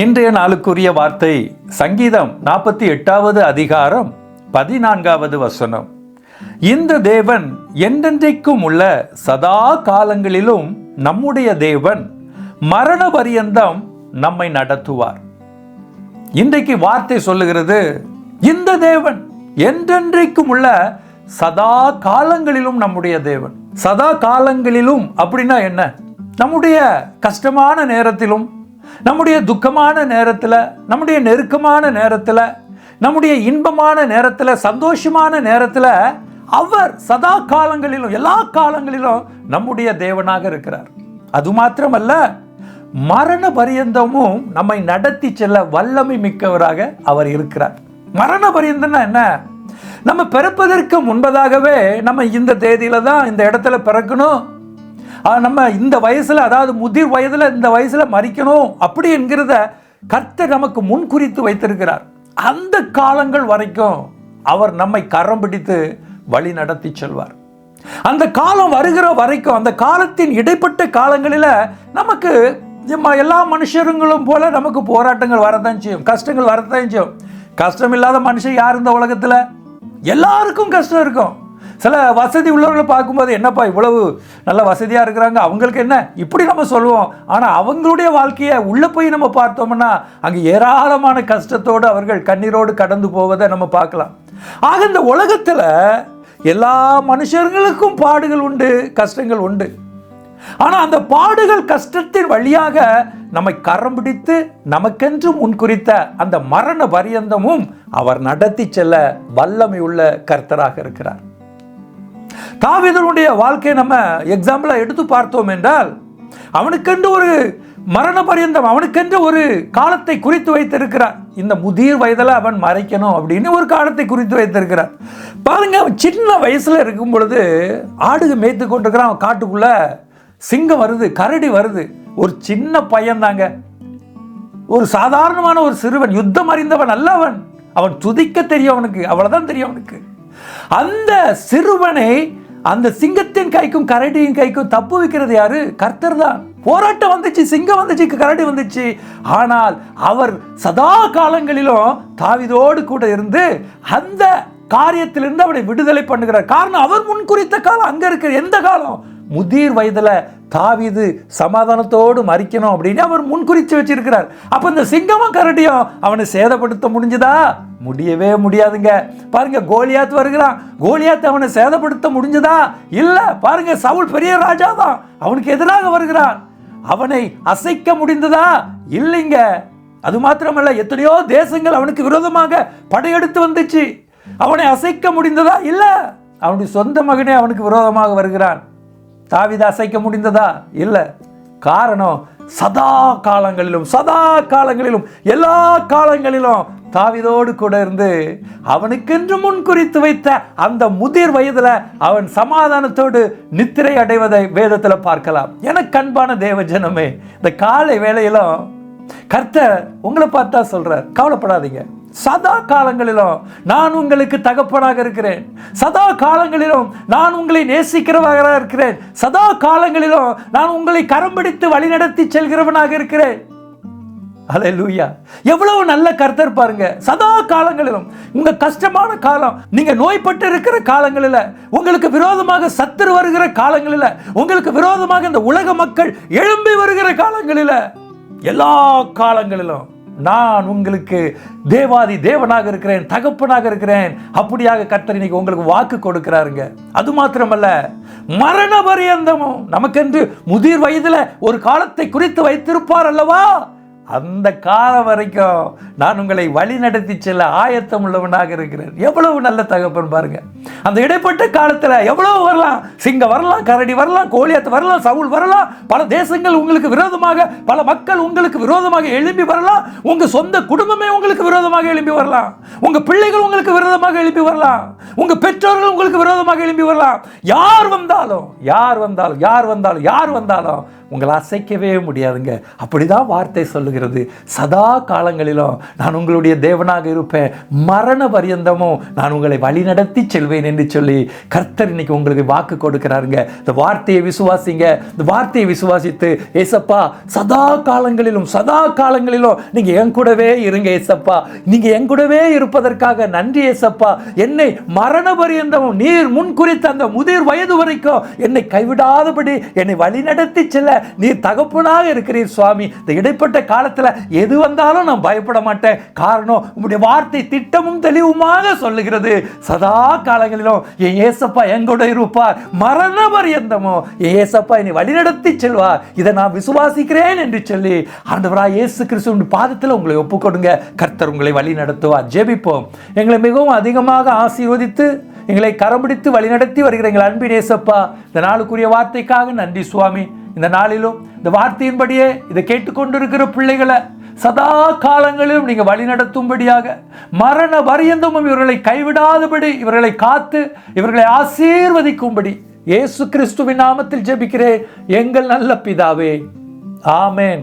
இன்றைய நாளுக்குரிய வார்த்தை சங்கீதம் நாற்பத்தி எட்டாவது அதிகாரம் பதினான்காவது வசனம். இந்த தேவன் என்றென்றைக்கும் உள்ள சதா காலங்களிலும் நம்முடைய தேவன் மரண பரியந்தம் நம்மை நடத்துவார். இன்றைக்கு வார்த்தை சொல்லுகிறது இந்த தேவன் என்றென்றைக்கும் உள்ள சதா காலங்களிலும் நம்முடைய தேவன். சதா காலங்களிலும் அப்படின்னா என்ன? நம்முடைய கஷ்டமான நேரத்திலும் நம்முடைய துக்கமான நேரத்தில் நம்முடைய நெருக்கமான நேரத்தில் நம்முடைய இன்பமான நேரத்தில் சந்தோஷமான நேரத்தில் அவர் சதா காலங்களிலும் எல்லா காலங்களிலும் நம்முடைய தேவனாக இருக்கிறார். அது மாத்திரமல்ல மரண பரியந்தமும் நம்மை நடத்தி செல்ல வல்லமை மிக்கவராக அவர் இருக்கிறார். மரண பரியந்தம்னா என்ன? நம்ம பிறப்பதற்கு முன்பதாகவே நம்ம இந்த தேதியில தான் இந்த இடத்துல பிறக்கணும். நம்ம இந்த வயசில் அதாவது முதிர் வயதில் இந்த வயசில் மறிக்கணும் அப்படி என்கிறத கர்த்தர் நமக்கு முன் குறித்து வைத்திருக்கிறார். அந்த காலங்கள் வரைக்கும் அவர் நம்மை கரம் பிடித்து வழி நடத்தி செல்வார். அந்த காலம் வருகிற வரைக்கும் அந்த காலத்தின் இடைப்பட்ட காலங்களில் நமக்கு நம்ம எல்லா மனுஷருங்களும் போல நமக்கு போராட்டங்கள் வரதான் செய்யும் கஷ்டங்கள் வரதான் செய்யும். கஷ்டம் இல்லாத மனுஷன் யார் இந்த உலகத்தில்? எல்லாருக்கும் கஷ்டம் இருக்கும். சில வசதி உள்ளவர்களை பார்க்கும்போது என்னப்பா இவ்வளவு நல்ல வசதியாக இருக்கிறாங்க? அவங்களுக்கு என்ன? இப்படி நம்ம சொல்லுவோம். ஆனால் அவங்களுடைய வாழ்க்கையை உள்ளே போய் நம்ம பார்த்தோம்னா அங்கே ஏராளமான கஷ்டத்தோடு அவர்கள் கண்ணீரோடு கடந்து போவதை நம்ம பார்க்கலாம். ஆக இந்த உலகத்தில் எல்லா மனுஷர்களுக்கும் பாடுகள் உண்டு கஷ்டங்கள் உண்டு. ஆனால் அந்த பாடுகள் கஷ்டத்தின் வழியாக நம்மை கரம் பிடித்து நமக்கென்று முன்குறித்த அந்த மரண பரியந்தமும் அவர் நடத்தி செல்ல வல்லமை உள்ள கர்த்தராக இருக்கிறார். தாவிதனுடைய வாழ்க்கையை நம்ம எக்ஸாம்பிளாக எடுத்து பார்த்தோம் என்றால் அவனுக்கென்று ஒரு மரண பரியந்தம் அவனுக்கென்று ஒரு காலத்தை குறித்து வைத்திருக்கிறார். இந்த முதிர் வயதில் அவன் மறைக்கணும் அப்படின்னு ஒரு காலத்தை குறித்து வைத்திருக்கிறார். பாருங்க அவன் சின்ன வயசில் இருக்கும் பொழுது ஆடுக மேய்த்து கொண்டிருக்கிறான். அவன் காட்டுக்குள்ளே சிங்கம் வருது கரடி வருது. ஒரு சின்ன பையன் தாங்க. ஒரு சாதாரணமான ஒரு சிறுவன் யுத்தம் அறிந்தவன் அல்லவன் அவன். துதிக்க தெரியும் அவனுக்கு அவ்வளோதான் தெரியும் அவனுக்கு. அந்த சிறுவனை அந்த சிங்கத்தின் கைக்கும் கரடியின் கைக்கும் தப்பு வைக்கிறது யாரு? கர்த்தர் தான். போராட்டம் வந்துச்சு சிங்கம் வந்துச்சு கரடி வந்துச்சு. ஆனால் அவர் சதா காலங்களிலும் தாவிதோடு கூட இருந்து அந்த காரியத்திலிருந்து அவனை விடுதலை பண்ணுகிறார். காரணம் அவர் முன் குறித்த காலம் அங்க இருக்கிற எந்த காலம்? முதிர் வயதில் தாவிது சமாதானத்தோடு மறிக்கணும் அப்படின்னு அவர் முன்குறித்து வச்சிருக்கிறார். அப்போ இந்த சிங்கமும் கரடியும் அவனை சேதப்படுத்த முடிஞ்சதா? முடியவே முடியாதுங்க. பாருங்க கோலியாத் வருகிறான். கோலியாத் அவனை சேதப்படுத்த முடிஞ்சதா? இல்லை பாருங்க சவுல் பெரிய ராஜா தான். அவனுக்கு எதிராக வருகிறான். அவனை அசைக்க முடிந்ததா? இல்லைங்க. அது மாத்திரமல்ல எத்தனையோ தேசங்கள் அவனுக்கு விரோதமாக படையெடுத்து வந்துச்சு. அவனை அசைக்க முடிந்ததா? இல்லை. அவனுடைய சொந்த மகனே அவனுக்கு விரோதமாக வருகிறான். தாவிதை அசைக்க முடிந்ததா? இல்லை. காரணம் சதா காலங்களிலும் சதா காலங்களிலும் எல்லா காலங்களிலும் தாவிதோடு கூட இருந்து அவனுக்கென்று முன் குறித்து வைத்த அந்த முதிர் வயதில் அவன் சமாதானத்தோடு நித்திரை அடைவதை வேதத்தில் பார்க்கலாம். எனக்கு அன்பான தேவ ஜனமே இந்த காலை வேளையிலும் கர்த்தர் உங்களை பார்த்தா சொல்றார் கவலைப்படாதீங்க. சதா காலங்களிலும் நான் உங்களுக்கு தகப்பனாக இருக்கிறேன். சதா காலங்களிலும் நான் உங்களை நேசிக்கிறவராக இருக்கிறேன். சதா காலங்களிலும் நான் உங்களை கரம் பிடித்து வழிநடத்தி செல்கிறவனாக இருக்கிறேன். ஹalleluya எவ்வளவு நல்ல கர்த்தர் பாருங்க. சதா காலங்களிலும் உங்க கஷ்டமான காலம் நீங்க நோய்பட்டு இருக்கிற காலங்களில் உங்களுக்கு விரோதமாக சத்துரு வருகிற காலங்களில் உங்களுக்கு விரோதமாக இந்த உலக மக்கள் எழும்பி வருகிற காலங்களில் எல்லா காலங்களிலும் நான் உங்களுக்கு தேவாதி தேவனாக இருக்கிறேன் தகப்பனாக இருக்கிறேன். அப்படியாக கர்த்தர் இன்னைக்கு உங்களுக்கு வாக்கு கொடுக்கிறாருங்க. அது மாத்திரமல்ல மரண பரியந்தமும் நமக்கென்று முதிர் வயதில் ஒரு காலத்தை குறித்து வைத்திருப்பார் அல்லவா? அந்த காலம் வரைக்கும் நான் உங்களை வழி நடத்தி செல்ல ஆயத்தம் உள்ளவனாக இருக்கிறேன். எவ்வளவு நல்ல தகப்பன் பாருங்க. அந்த இடைப்பட்ட காலத்தில் எவ்வளவு வரலாம்? சிங்கம் வரலாம் கரடி வரலாம் கோழியாத்து வரலாம் சவுல் வரலாம். பல தேசங்கள் உங்களுக்கு விரோதமாக பல மக்கள் உங்களுக்கு விரோதமாக எழும்பி வரலாம். உங்கள் சொந்த குடும்பமே உங்களுக்கு விரோதமாக எழும்பி வரலாம். உங்கள் பிள்ளைகள் உங்களுக்கு விரோதமாக எழும்பி வரலாம். உங்கள் பெற்றோர்கள் உங்களுக்கு விரோதமாக எழும்பி வரலாம். யார் வந்தாலும் யார் வந்தாலும் யார் வந்தாலும் யார் வந்தாலும் உங்களை அசைக்கவே முடியாதுங்க. அப்படிதான் வார்த்தை சொல்லுகிறது. சதா காலங்களிலும் நான் உங்களுடைய தேவனாக இருப்பேன். மரண பரியந்தமும் நான் உங்களை வழிநடத்தி செல்வேன் என்று சொல்லி கர்த்தர் இன்னைக்கு உங்களுக்கு வாக்கு கொடுக்கிறாருங்க. இந்த வார்த்தையை விசுவாசிங்க. இந்த வார்த்தையை விசுவாசித்து ஏசப்பா சதா காலங்களிலும் சதா காலங்களிலும் நீங்க என் கூடவே இருங்க ஏசப்பா. நீங்க என் கூடவே இருப்பதற்காக நன்றி ஏசப்பா. என்னை மரண பரியந்தமும் நீர் முன் குறித்த அந்த முதிர் வயது வரைக்கும் என்னை கைவிடாதபடி என்னை வழிநடத்தி செல்ல நீ தகப்பனாக இருக்கிறீர் சுவாமி. இந்த இடைப்பட்ட காலத்துல எது வந்தாலும் நான் பயப்பட மாட்டேன். காரணம் உங்களுடைய வார்த்தை திட்டமும் தெளிவுமாக சொல்லுகிறது. சதா காலங்களிலும் என் ஏசப்பா எங்கூட இருப்பார். மரண பரியந்தமோ என் ஏசப்பா என்னை வழிநடத்தி செல்வார். இதை நான் விசுவாசிக்கிறேன் என்று சொல்லி ஆண்டவராக இயேசு கிறிஸ்துவின் பாதத்தில் உங்களை ஒப்புக்கொடுங்க. கர்த்தர் உங்களை வழி நடத்துவார். ஜெபிப்போம். எங்களை மிகவும் அதிகமாக ஆசீர்வதித்து எங்களை கரம்பிடித்து வழிநடத்தி வருகிற எங்கள் அன்பின் ஏசப்பா இந்த நாளுக்குரிய வார்த்தைக்காக நன்றி சுவாமி. இந்த நாளிலும் இந்த வார்த்தையின்படியே இதை கேட்டுக்கொண்டிருக்கிற பிள்ளைகளை சதா காலங்களிலும் நீங்கள் வழி நடத்தும்படியாக மரண பரியந்தமும் இவர்களை கைவிடாதபடி இவர்களை காத்து இவர்களை ஆசீர்வதிக்கும்படி இயேசு கிறிஸ்துவின் நாமத்தில் ஜெபிக்கிறேன். எங்கள் நல்ல பிதாவே. ஆமேன்.